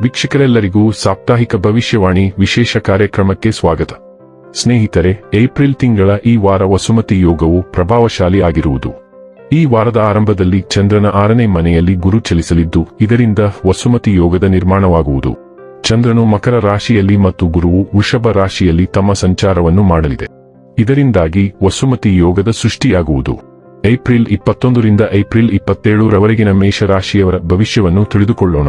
ವೀಕ್ಷಕರೆಲ್ಲರಿಗೂ ಸಾಪ್ತಾಹಿಕ ಭವಿಷ್ಯವಾಣಿ ವಿಶೇಷ ಕಾರ್ಯಕ್ರಮಕ್ಕೆ ಸ್ವಾಗತ. ಸ್ನೇಹಿತರೆ, ಏಪ್ರಿಲ್ ತಿಂಗಳ ಈ ವಾರ ವಸುಮತಿ ಯೋಗವು ಪ್ರಭಾವಶಾಲಿ ಆಗಿರುವುದು. ಈ ವಾರದ ಆರಂಭದಲ್ಲಿ ಚಂದ್ರನ ಆರನೇ ಮನೆಯಲ್ಲಿ ಗುರು ಚಲಿಸಲಿದ್ದು, ಇದರಿಂದ ವಸುಮತಿ ಯೋಗದ ನಿರ್ಮಾಣವಾಗುವುದು. ಚಂದ್ರನು ಮಕರ ರಾಶಿಯಲ್ಲಿ ಮತ್ತು ಗುರುವು ವೃಷಭ ರಾಶಿಯಲ್ಲಿ ತಮ್ಮ ಸಂಚಾರವನ್ನು ಮಾಡಲಿದೆ. ಇದರಿಂದಾಗಿ ವಸುಮತಿ ಯೋಗದ ಸೃಷ್ಟಿಯಾಗುವುದು. ಏಪ್ರಿಲ್ ಇಪ್ಪತ್ತೊಂದರಿಂದ ಏಪ್ರಿಲ್ ಇಪ್ಪತ್ತೇಳರವರೆಗಿನ ಮೇಷರಾಶಿಯವರ ಭವಿಷ್ಯವನ್ನು ತಿಳಿದುಕೊಳ್ಳೋಣ.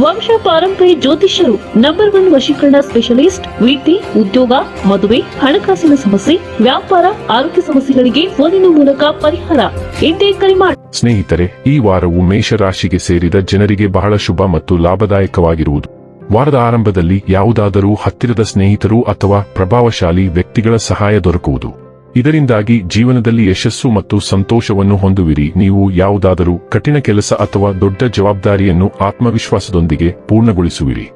ವಂಶ ಪಾರಂಪರ್ಯ ಜ್ಯೋತಿಷ್ಯರು ನಂಬರ್ ಒನ್ ವಶೀಕರಣ ಸ್ಪೆಷಲಿಸ್ಟ್ ವೃತ್ತಿ ಉದ್ಯೋಗ, ಮದುವೆ, ಹಣಕಾಸಿನ ಸಮಸ್ಯೆ, ವ್ಯಾಪಾರ, ಆರೋಗ್ಯ ಸಮಸ್ಯೆಗಳಿಗೆ ಫೋನಿನ ಮೂಲಕ ಪರಿಹಾರ. ಎಂದೇ ಕರೆ ಮಾಡಿ ಸ್ನೇಹಿತರೆ, ಈ ವಾರವು ಮೇಷರಾಶಿಗೆ ಸೇರಿದ ಜನರಿಗೆ ಬಹಳ ಶುಭ ಮತ್ತು ಲಾಭದಾಯಕವಾಗಿರುವುದು. ವಾರದ ಆರಂಭದಲ್ಲಿ ಯಾವುದಾದರೂ ಹತ್ತಿರದ ಸ್ನೇಹಿತರು ಅಥವಾ ಪ್ರಭಾವಶಾಲಿ ವ್ಯಕ್ತಿಗಳ ಸಹಾಯ ದೊರಕುವುದು. ಇದರಿಂದಾಗಿ ಜೀವನದಲ್ಲಿ ಯಶಸ್ಸು ಮತ್ತು ಸಂತೋಷವನ್ನು ಹೊಂದುವಿರಿ. ನೀವು ಯಾವುದಾದರೂ ಕಠಿಣ ಕೆಲಸ ಅಥವಾ ದೊಡ್ಡ ಜವಾಬ್ದಾರಿಯನ್ನು ಆತ್ಮವಿಶ್ವಾಸದೊಂದಿಗೆ ಪೂರ್ಣಗೊಳಿಸುವಿರಿ.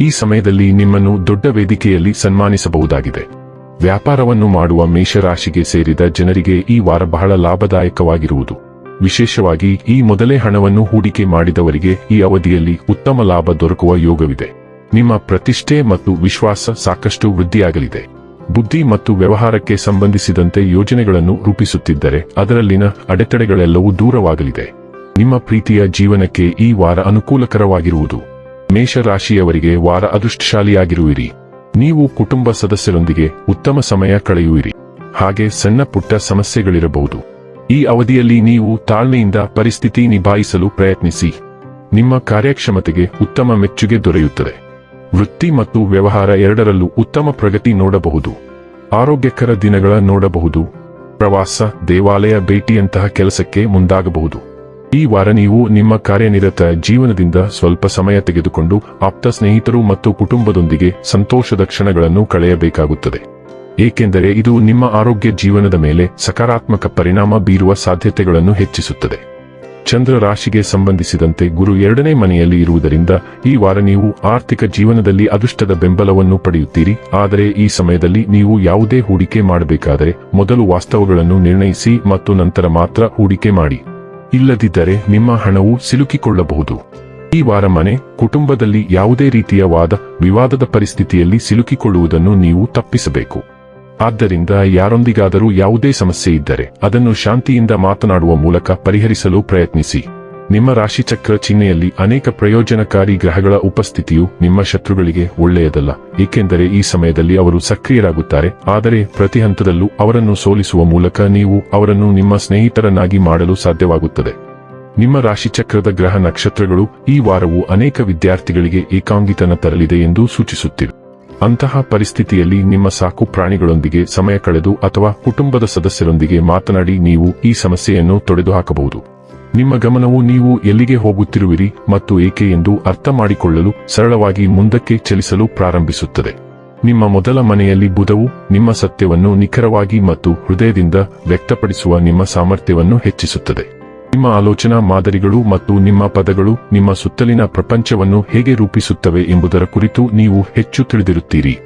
ಈ ಸಮಯದಲ್ಲಿ ನಿಮ್ಮನ್ನು ದೊಡ್ಡ ವೇದಿಕೆಯಲ್ಲಿ ಸನ್ಮಾನಿಸಬಹುದಾಗಿದೆ. ವ್ಯಾಪಾರವನ್ನು ಮಾಡುವ ಮೇಷರಾಶಿಗೆ ಸೇರಿದ ಜನರಿಗೆ ಈ ವಾರ ಬಹಳ ಲಾಭದಾಯಕವಾಗಿರುವುದು. ವಿಶೇಷವಾಗಿ ಈ ಮೊದಲೇ ಹಣವನ್ನು ಹೂಡಿಕೆ ಮಾಡಿದವರಿಗೆ ಈ ಅವಧಿಯಲ್ಲಿ ಉತ್ತಮ ಲಾಭ ದೊರಕುವ ಯೋಗವಿದೆ. ನಿಮ್ಮ ಪ್ರತಿಷ್ಠೆ ಮತ್ತು ವಿಶ್ವಾಸ ಸಾಕಷ್ಟು ವೃದ್ಧಿಯಾಗಲಿದೆ. ಬುದ್ಧಿ ಮತ್ತು ವ್ಯವಹಾರಕ್ಕೆ ಸಂಬಂಧಿಸಿದಂತೆ ಯೋಜನೆಗಳನ್ನು ರೂಪಿಸುತ್ತಿದ್ದರೆ ಅದರಲ್ಲಿನ ಅಡೆತಡೆಗಳೆಲ್ಲವೂ ದೂರವಾಗಲಿದೆ. ನಿಮ್ಮ ಪ್ರೀತಿಯ ಜೀವನಕ್ಕೆ ಈ ವಾರ ಅನುಕೂಲಕರವಾಗಿರುವುದು. ಮೇಷರಾಶಿಯವರಿಗೆ ವಾರ ಅದೃಷ್ಟಶಾಲಿಯಾಗಿರುವಿರಿ. ನೀವು ಕುಟುಂಬ ಸದಸ್ಯರೊಂದಿಗೆ ಉತ್ತಮ ಸಮಯ ಕಳೆಯುವಿರಿ. ಹಾಗೆ ಸಣ್ಣ ಪುಟ್ಟ ಸಮಸ್ಯೆಗಳಿರಬಹುದು. ಈ ಅವಧಿಯಲ್ಲಿ ನೀವು ತಾಳ್ಮೆಯಿಂದ ಪರಿಸ್ಥಿತಿ ನಿಭಾಯಿಸಲು ಪ್ರಯತ್ನಿಸಿ. ನಿಮ್ಮ ಕಾರ್ಯಕ್ಷಮತೆಗೆ ಉತ್ತಮ ಮೆಚ್ಚುಗೆ ದೊರೆಯುತ್ತದೆ. ವೃತ್ತಿ ಮತ್ತು ವ್ಯವಹಾರ ಎರಡರಲ್ಲೂ ಉತ್ತಮ ಪ್ರಗತಿ ನೋಡಬಹುದು. ಆರೋಗ್ಯಕರ ದಿನಗಳ ನೋಡಬಹುದು. ಪ್ರವಾಸ, ದೇವಾಲಯ, ಭೇಟಿಯಂತಹ ಕೆಲಸಕ್ಕೆ ಮುಂದಾಗಬಹುದು. ಈ ವಾರ ನೀವು ನಿಮ್ಮ ಕಾರ್ಯನಿರತ ಜೀವನದಿಂದ ಸ್ವಲ್ಪ ಸಮಯ ತೆಗೆದುಕೊಂಡು ಆಪ್ತ ಸ್ನೇಹಿತರು ಮತ್ತು ಕುಟುಂಬದೊಂದಿಗೆ ಸಂತೋಷದ ಕ್ಷಣಗಳನ್ನು ಕಳೆಯಬೇಕಾಗುತ್ತದೆ. ಏಕೆಂದರೆ ಇದು ನಿಮ್ಮ ಆರೋಗ್ಯ ಜೀವನದ ಮೇಲೆ ಸಕಾರಾತ್ಮಕ ಪರಿಣಾಮ ಬೀರುವ ಸಾಧ್ಯತೆಗಳನ್ನು ಹೆಚ್ಚಿಸುತ್ತದೆ. ಚಂದ್ರ ರಾಶಿಗೆ ಸಂಬಂಧಿಸಿದಂತೆ ಗುರು ಎರಡನೇ ಮನೆಯಲ್ಲಿ ಇರುವುದರಿಂದ, ಈ ವಾರ ನೀವು ಆರ್ಥಿಕ ಜೀವನದಲ್ಲಿ ಅದೃಷ್ಟದ ಬೆಂಬಲವನ್ನು ಪಡೆಯುತ್ತೀರಿ. ಆದರೆ ಈ ಸಮಯದಲ್ಲಿ ನೀವು ಯಾವುದೇ ಹೂಡಿಕೆ ಮಾಡಬೇಕಾದರೆ ಮೊದಲು ವಾಸ್ತವಗಳನ್ನು ನಿರ್ಣಯಿಸಿ ಮತ್ತು ನಂತರ ಮಾತ್ರ ಹೂಡಿಕೆ ಮಾಡಿ. ಇಲ್ಲದಿದ್ದರೆ ನಿಮ್ಮ ಹಣವು ಸಿಲುಕಿಕೊಳ್ಳಬಹುದು. ಈ ವಾರ ಮನೆ, ಕುಟುಂಬದಲ್ಲಿ ಯಾವುದೇ ರೀತಿಯ ವಾದ ವಿವಾದದ ಪರಿಸ್ಥಿತಿಯಲ್ಲಿ ಸಿಲುಕಿಕೊಳ್ಳುವುದನ್ನು ನೀವು ತಪ್ಪಿಸಬೇಕು. ಆದ್ದರಿಂದ ಯಾರೊಂದಿಗಾದರೂ ಯಾವುದೇ ಸಮಸ್ಯೆ ಇದ್ದರೆ ಅದನ್ನು ಶಾಂತಿಯಿಂದ ಮಾತನಾಡುವ ಮೂಲಕ ಪರಿಹರಿಸಲು ಪ್ರಯತ್ನಿಸಿ. ನಿಮ್ಮ ರಾಶಿಚಕ್ರ ಚಿಹ್ನೆಯಲ್ಲಿ ಅನೇಕ ಪ್ರಯೋಜನಕಾರಿ ಗ್ರಹಗಳ ಉಪಸ್ಥಿತಿಯು ನಿಮ್ಮ ಶತ್ರುಗಳಿಗೆ ಒಳ್ಳೆಯದಲ್ಲ, ಏಕೆಂದರೆ ಈ ಸಮಯದಲ್ಲಿ ಅವರು ಸಕ್ರಿಯರಾಗುತ್ತಾರೆ, ಆದರೆ ಪ್ರತಿ ಹಂತದಲ್ಲೂ ಅವರನ್ನು ಸೋಲಿಸುವ ಮೂಲಕ ನೀವು ಅವರನ್ನು ನಿಮ್ಮ ಸ್ನೇಹಿತರನ್ನಾಗಿ ಮಾಡಲು ಸಾಧ್ಯವಾಗುತ್ತದೆ. ನಿಮ್ಮ ರಾಶಿಚಕ್ರದ ಗ್ರಹ ನಕ್ಷತ್ರಗಳು ಈ ವಾರವು ಅನೇಕ ವಿದ್ಯಾರ್ಥಿಗಳಿಗೆ ಏಕಾಂಗಿತನ ತರಲಿದೆ ಎಂದು ಸೂಚಿಸುತ್ತಿವೆ. ಅಂತಹ ಪರಿಸ್ಥಿತಿಯಲ್ಲಿ ನಿಮ್ಮ ಸಾಕು ಪ್ರಾಣಿಗಳೊಂದಿಗೆ ಸಮಯ ಕಳೆದು ಅಥವಾ ಕುಟುಂಬದ ಸದಸ್ಯರೊಂದಿಗೆ ಮಾತನಾಡಿ ನೀವು ಈ ಸಮಸ್ಯೆಯನ್ನು ತೊಡೆದುಹಾಕಬಹುದು. ನಿಮ್ಮ ಗಮನವು ನೀವು ಎಲ್ಲಿಗೆ ಹೋಗುತ್ತಿರುವಿರಿ ಮತ್ತು ಏಕೆ ಎಂದು ಅರ್ಥ ಮಾಡಿಕೊಳ್ಳಲು ಸರಳವಾಗಿ ಮುಂದಕ್ಕೆ ಚಲಿಸಲು ಪ್ರಾರಂಭಿಸುತ್ತದೆ. ನಿಮ್ಮ ಮೊದಲ ಮನೆಯಲ್ಲಿ ಬುಧವು ನಿಮ್ಮ ಸತ್ಯವನ್ನು ನಿಖರವಾಗಿ ಮತ್ತು ಹೃದಯದಿಂದ ವ್ಯಕ್ತಪಡಿಸುವ ನಿಮ್ಮ ಸಾಮರ್ಥ್ಯವನ್ನು ಹೆಚ್ಚಿಸುತ್ತದೆ. ನಿಮ್ಮ ಆಲೋಚನಾ ಮಾದರಿಗಳು ಮತ್ತು ನಿಮ್ಮ ಪದಗಳು ನಿಮ್ಮ ಸುತ್ತಲಿನ ಪ್ರಪಂಚವನ್ನು ಹೇಗೆ ರೂಪಿಸುತ್ತವೆ ಎಂಬುದರ ಕುರಿತು ನೀವು ಹೆಚ್ಚು ತಿಳಿದಿರುತ್ತೀರಿ.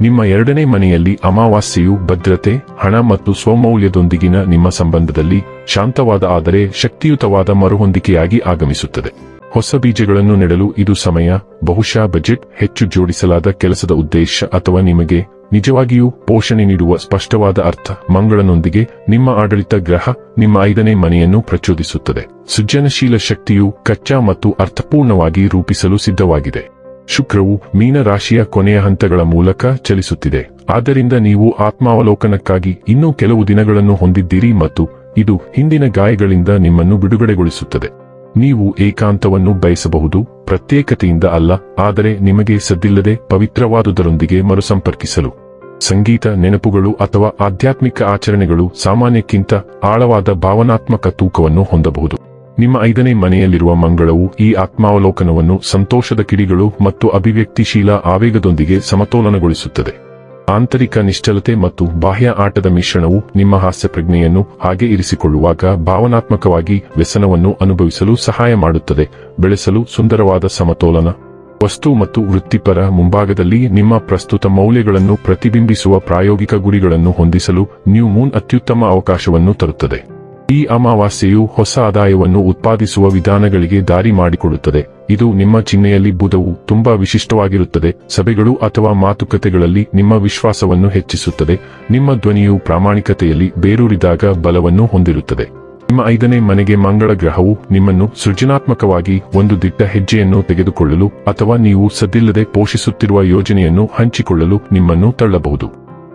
ನಿಮ್ಮ ಎರಡನೇ ಮನೆಯಲ್ಲಿ ಅಮಾವಾಸ್ಯೆಯು ಭದ್ರತೆ, ಹಣ ಮತ್ತು ಸ್ವಮೌಲ್ಯದೊಂದಿಗಿನ ನಿಮ್ಮ ಸಂಬಂಧದಲ್ಲಿ ಶಾಂತವಾದ ಆದರೆ ಶಕ್ತಿಯುತವಾದ ಮರುಹೊಂದಿಕೆಯಾಗಿ ಆಗಮಿಸುತ್ತದೆ. ಹೊಸ ಬೀಜಗಳನ್ನು ನೆಡಲು ಇದು ಸಮಯ, ಬಹುಶಃ ಬಜೆಟ್ ಹೆಚ್ಚು ಜೋಡಿಸಲಾದ ಕೆಲಸದ ಉದ್ದೇಶ ಅಥವಾ ನಿಮಗೆ ನಿಜವಾಗಿಯೂ ಪೋಷಣೆ ನೀಡುವ ಸ್ಪಷ್ಟವಾದ ಅರ್ಥ ಮಂಗಳನೊಂದಿಗೆ ನಿಮ್ಮ ಆಡಳಿತ ಗ್ರಹ ನಿಮ್ಮ ಐದನೇ ಮನೆಯನ್ನು ಪ್ರಚೋದಿಸುತ್ತದೆ. ಸೃಜನಶೀಲ ಶಕ್ತಿಯು ಕಚ್ಚಾ ಮತ್ತು ಅರ್ಥಪೂರ್ಣವಾಗಿ ರೂಪಿಸಲು ಸಿದ್ಧವಾಗಿದೆ. ಶುಕ್ರವು ಮೀನ ರಾಶಿಯ ಕೊನೆಯ ಹಂತಗಳ ಮೂಲಕ ಚಲಿಸುತ್ತಿದೆ. ಆದ್ದರಿಂದ ನೀವು ಆತ್ಮಾವಲೋಕನಕ್ಕಾಗಿ ಇನ್ನೂ ಕೆಲವು ದಿನಗಳನ್ನು ಹೊಂದಿದ್ದೀರಿ ಮತ್ತು ಇದು ಹಿಂದಿನ ಗಾಯಗಳಿಂದ ನಿಮ್ಮನ್ನು ಬಿಡುಗಡೆಗೊಳಿಸುತ್ತದೆ. ನೀವು ಏಕಾಂತವನ್ನು ಬಯಸಬಹುದು, ಪ್ರತ್ಯೇಕತೆಯಿಂದ ಅಲ್ಲ, ಆದರೆ ನಿಮಗೆ ಸದ್ದಿಲ್ಲದೆ ಪವಿತ್ರವಾದುದರೊಂದಿಗೆ ಮರುಸಂಪರ್ಕಿಸಲು. ಸಂಗೀತ ನೆನಪುಗಳು ಅಥವಾ ಆಧ್ಯಾತ್ಮಿಕ ಆಚರಣೆಗಳು ಸಾಮಾನ್ಯಕ್ಕಿಂತ ಆಳವಾದ ಭಾವನಾತ್ಮಕ ತೂಕವನ್ನು ಹೊಂದಬಹುದು. ನಿಮ್ಮ ಐದನೇ ಮನೆಯಲ್ಲಿರುವ ಮಂಗಳವು ಈ ಆತ್ಮಾವಲೋಕನವನ್ನು ಸಂತೋಷದ ಕಿಡಿಗಳು ಮತ್ತು ಅಭಿವ್ಯಕ್ತಿಶೀಲ ಆವೇಗದೊಂದಿಗೆ ಸಮತೋಲನಗೊಳಿಸುತ್ತದೆ. ಆಂತರಿಕ ನಿಶ್ಚಲತೆ ಮತ್ತು ಬಾಹ್ಯ ಆಟದ ಮಿಶ್ರಣವು ನಿಮ್ಮ ಹಾಸ್ಯ ಪ್ರಜ್ಞೆಯನ್ನು ಹಾಗೆ ಇರಿಸಿಕೊಳ್ಳುವಾಗ ಭಾವನಾತ್ಮಕವಾಗಿ ವ್ಯಸನವನ್ನು ಅನುಭವಿಸಲು ಸಹಾಯ ಮಾಡುತ್ತದೆ, ಬೆಳೆಸಲು ಸುಂದರವಾದ ಸಮತೋಲನ. ವಸ್ತು ಮತ್ತು ವೃತ್ತಿಪರ ಮುಂಭಾಗದಲ್ಲಿ ನಿಮ್ಮ ಪ್ರಸ್ತುತ ಮೌಲ್ಯಗಳನ್ನು ಪ್ರತಿಬಿಂಬಿಸುವ ಪ್ರಾಯೋಗಿಕ ಗುರಿಗಳನ್ನು ಹೊಂದಿಸಲು ನ್ಯೂ ಮೂನ್ ಅತ್ಯುತ್ತಮ ಅವಕಾಶವನ್ನು ತರುತ್ತದೆ. ಈ ಅಮಾವಾಸ್ಯೆಯು ಹೊಸ ಆದಾಯವನ್ನು ಉತ್ಪಾದಿಸುವ ವಿಧಾನಗಳಿಗೆ ದಾರಿ ಮಾಡಿಕೊಡುತ್ತದೆ. ಇದು ನಿಮ್ಮ ಚಿಹ್ನೆಯಲ್ಲಿ ಬುಧವು ತುಂಬಾ ವಿಶಿಷ್ಟವಾಗಿರುತ್ತದೆ. ಸಭೆಗಳು ಅಥವಾ ಮಾತುಕತೆಗಳಲ್ಲಿ ನಿಮ್ಮ ವಿಶ್ವಾಸವನ್ನು ಹೆಚ್ಚಿಸುತ್ತದೆ. ನಿಮ್ಮ ಧ್ವನಿಯು ಪ್ರಾಮಾಣಿಕತೆಯಲ್ಲಿ ಬೇರೂರಿದಾಗ ಬಲವನ್ನು ಹೊಂದಿರುತ್ತದೆ. ನಿಮ್ಮ ಐದನೇ ಮನೆಗೆ ಮಂಗಳ ಗ್ರಹವು ನಿಮ್ಮನ್ನು ಸೃಜನಾತ್ಮಕವಾಗಿ ಒಂದು ದಿಟ್ಟ ಹೆಜ್ಜೆಯನ್ನು ತೆಗೆದುಕೊಳ್ಳಲು ಅಥವಾ ನೀವು ಸದ್ದಿಲ್ಲದೆ ಪೋಷಿಸುತ್ತಿರುವ ಯೋಜನೆಯನ್ನು ಹಂಚಿಕೊಳ್ಳಲು ನಿಮ್ಮನ್ನು ತಳ್ಳಬಹುದು.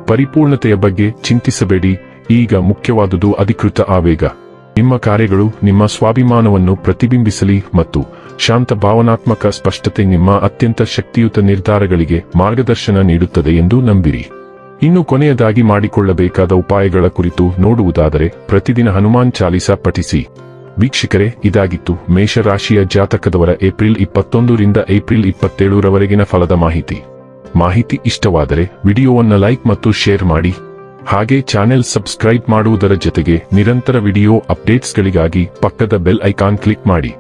ಪರಿಪೂರ್ಣತೆಯ ಬಗ್ಗೆ ಚಿಂತಿಸಬೇಡಿ, ಈಗ ಮುಖ್ಯವಾದುದು ಅಧಿಕೃತ ಆವೇಗ. ನಿಮ್ಮ ಕಾರ್ಯಗಳು ನಿಮ್ಮ ಸ್ವಾಭಿಮಾನವನ್ನು ಪ್ರತಿಬಿಂಬಿಸಲಿ ಮತ್ತು ಶಾಂತ ಭಾವನಾತ್ಮಕ ಸ್ಪಷ್ಟತೆ ನಿಮ್ಮ ಅತ್ಯಂತ ಶಕ್ತಿಯುತ ನಿರ್ಧಾರಗಳಿಗೆ ಮಾರ್ಗದರ್ಶನ ನೀಡುತ್ತದೆ ಎಂದು ನಂಬಿರಿ. ಇನ್ನು ಕೊನೆಯದಾಗಿ ಮಾಡಿಕೊಳ್ಳಬೇಕಾದ ಉಪಾಯಗಳ ಕುರಿತು ನೋಡುವುದಾದರೆ ಪ್ರತಿದಿನ ಹನುಮಾನ್ ಚಾಲಿಸ ಪಠಿಸಿ. ವೀಕ್ಷಕರೇ, ಇದಾಗಿತ್ತು ಮೇಷರಾಶಿಯ ಜಾತಕದವರ ಏಪ್ರಿಲ್ ಇಪ್ಪತ್ತೊಂದರಿಂದ ಏಪ್ರಿಲ್ ಇಪ್ಪತ್ತೇಳರವರೆಗಿನ ಫಲದ ಮಾಹಿತಿ. ಮಾಹಿತಿ ಇಷ್ಟವಾದರೆ ವಿಡಿಯೋವನ್ನು ಲೈಕ್ ಮತ್ತು ಶೇರ್ ಮಾಡಿ. ಹಾಗೆ ಚಾನೆಲ್ ಸಬ್ಸ್ಕ್ರೈಬ್ ಮಾಡುವುದರ ಜೊತೆಗೆ ನಿರಂತರ ವಿಡಿಯೋ ಅಪ್ಡೇಟ್ಸ್ಗಳಿಗಾಗಿ ಪಕ್ಕದ ಬೆಲ್ ಐಕಾನ್ ಕ್ಲಿಕ್ ಮಾಡಿ.